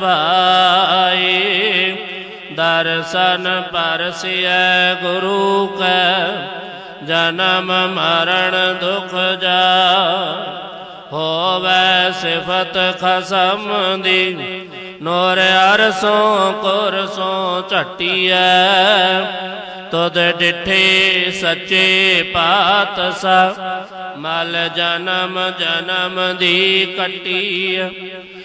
ਭਾਈ ਦਰਸ਼ਨ ਪਰਸਿਐ ਗੁਰੂ ਕੈ, ਜਨਮ ਮਰਨ ਦੁਖ ਜਾ, ਹੋਵੇ ਸਿਫਤ ਖਸਮ ਦੀ, ਨੋਰ ਅਰਸੋਂ ਕੁਰਸੋਂ ਝਟੀਐ, ਤੁਧ ਡਿਠੇ ਸੱਚੇ ਪਾਤਸ਼ਾਹ ਮਲ ਜਨਮ ਜਨਮ ਦੀ ਕੱਟੀ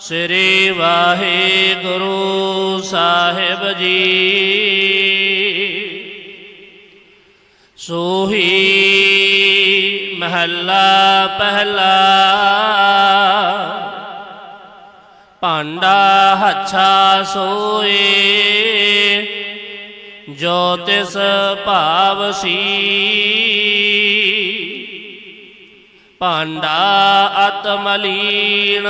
ਸ੍ਰੀ ਵਾਹਿਗੁਰੂ ਸਾਹਿਬ ਜੀ। ਸੋਹੀ ਮਹੱਲਾ ਪਹਿਲਾ। ਭਾਂਡਾ ਹੱਛਾ ਸੋਏ। ਜੋ ਤਿਸ ਭਾਵ ਸੀ। ਭਾਂਡਾ ਅਤਮਲੀਨ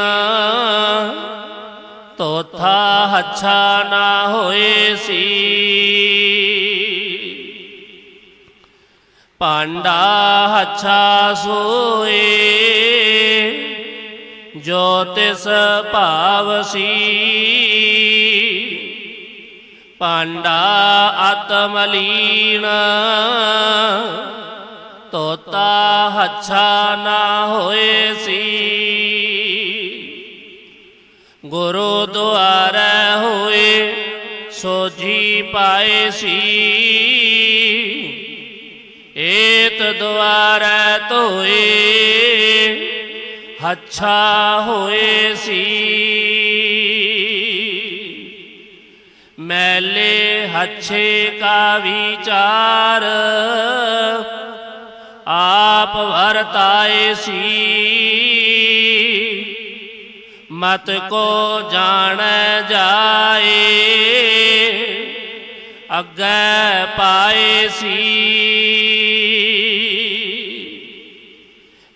ਤੋਥਾ ਹੱਛਾ ਨਾ ਹੋਏ ਸੀ। ਭਾਂਡਾ ਹੱਛਾ ਸੋਏ, ਜੋ ਤਿਸ ਭਾਵ ਸੀ। ਭਾਂਡਾ ਅਤਮਲੀਨ ਤੋਤਾ ਹੱਛਾ ਨਾ ਹੋਏ ਸੀ। ਗੁਰੂ ਦੁਆਰੈ ਹੋਏ ਸੋਜੀ ਪਾਏ ਸੀ। ਏਤ ਦੁਆਰੈ ਧੋਏ ਹੱਛਾ ਹੋਏ ਸੀ। ਮੈਲੇ ਹੱਛੇ ਕਾ ਵਿਚਾਰ ਆਪ ਵਰਤਾਏ ਸੀ। ਮਤ ਕੋ ਜਾਣੈ ਜਾਏ, ਅੱਗੇ ਪਾਏ ਸੀ।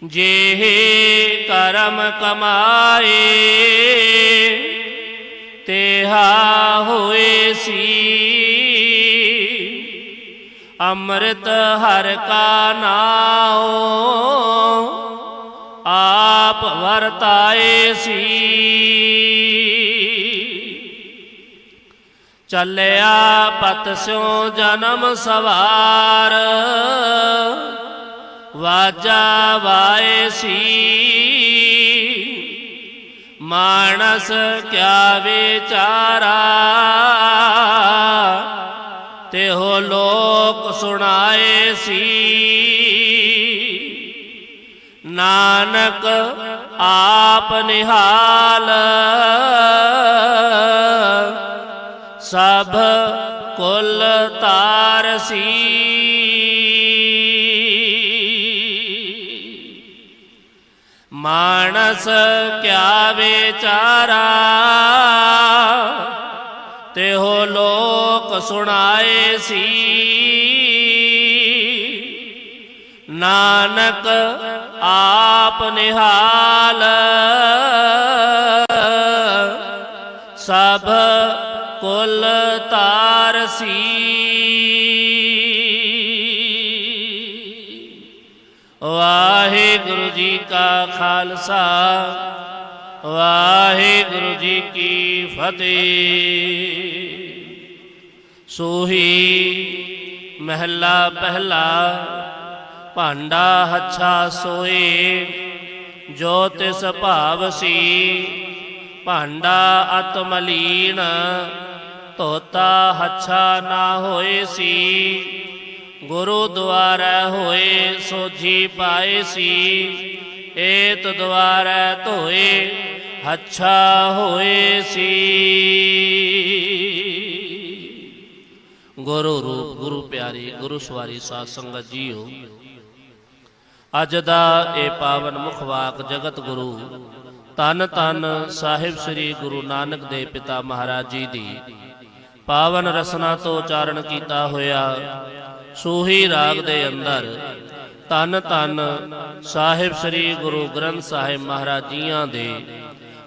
ਜੇ ਕਰਮ ਕਮਾਏ, ਤੇਹਾ ਹੋਏ ਸੀ। ਅੰਮ੍ਰਿਤ ਹਰ ਕਾ ਨਾਉ, ਆਪ ਵਰਤਾਏ ਸੀ। ਚੱਲਿਆ ਪਤ ਸਿਉ ਜਨਮ ਸਵਾਰ, ਵਾਜਾ ਵਾਏ ਸੀ। ਮਾਨਸ ਕਿਆ ਵਿਚਾਰਾ ਤੇ ਹੋ ਲੋਕ ਸੁਣਾਏ ਸੀ। ਨਾਨਕ ਆਪ ਨਿਹਾਲ ਸਭ ਕੁਲ ਤਾਰਸੀ ਮਾਨਸ ਕਿਆ ਵਿਚਾਰਾ ਤੇ ਹੋ ਲੋਕ ਸੁਣਾਏ ਸੀ। ਨਾਨਕ ਆਪ ਨਿਹਾਲ, ਸਭ ਕੁਲ ਤਾਰਸੀ ਵਾਹਿਗੁਰੂ ਜੀ ਕਾ ਖਾਲਸਾ ਵਾਹਿਗੁਰੂ ਜੀ ਕੀ ਫਤਿਹ। ਸੋਹੀ ਮਹਿਲਾ ਪਹਿਲਾ, ਭਾਂਡਾ ਹੱਛਾ ਸੋਏ, ਜੋ ਤਿਸ ਭਾਵ ਸੀ, ਭਾਂਡਾ ਅਤਮਲੀਨ ਤੋਤਾ ਹੱਛਾ ਨਾ ਹੋਏ ਸੀ, ਗੁਰੂ ਦੁਆਰਾ ਹੋਏ ਸੋਝੀ ਪਾਏ ਸੀ, ਏਤ ਦੁਆਰਾ ਧੋਏ ਹੱਛਾ ਹੋਏ ਸੀ। ਗੁਰੂ ਰੂਪ, ਗੁਰੂ ਪਿਆਰੀ, ਗੁਰੂ ਸਵਾਰੀ ਸਾਧ ਸੰਗਤ ਜੀਓ। ਅੱਜ ਦਾ ਇਹ ਪਾਵਨ ਮੁਖ ਜਗਤ ਗੁਰੂ ਤਨ ਤਨ ਸਾਹਿਬ ਸ੍ਰੀ ਗੁਰੂ ਨਾਨਕ ਦੇ ਪਿਤਾ ਮਹਾਰਾਜ ਜੀ ਦੀ। ਪਾਵਨ ਰਸਨਾ ਤੋਂ ਉਚਾਰਨ ਕੀਤਾ ਹੋਇਆ, ਸੂਹੀ ਰਾਗ ਦੇ ਅੰਦਰ ਤਨ ਤਨ ਸਾਹਿਬ ਸ੍ਰੀ ਗੁਰੂ ਗ੍ਰੰਥ ਸਾਹਿਬ ਮਹਾਰਾਜ ਜੀਆਂ ਦੇ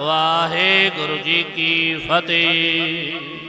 ਵਾਹਿਗੁਰੂ ਜੀ ਕੀ ਫਤਿਹ।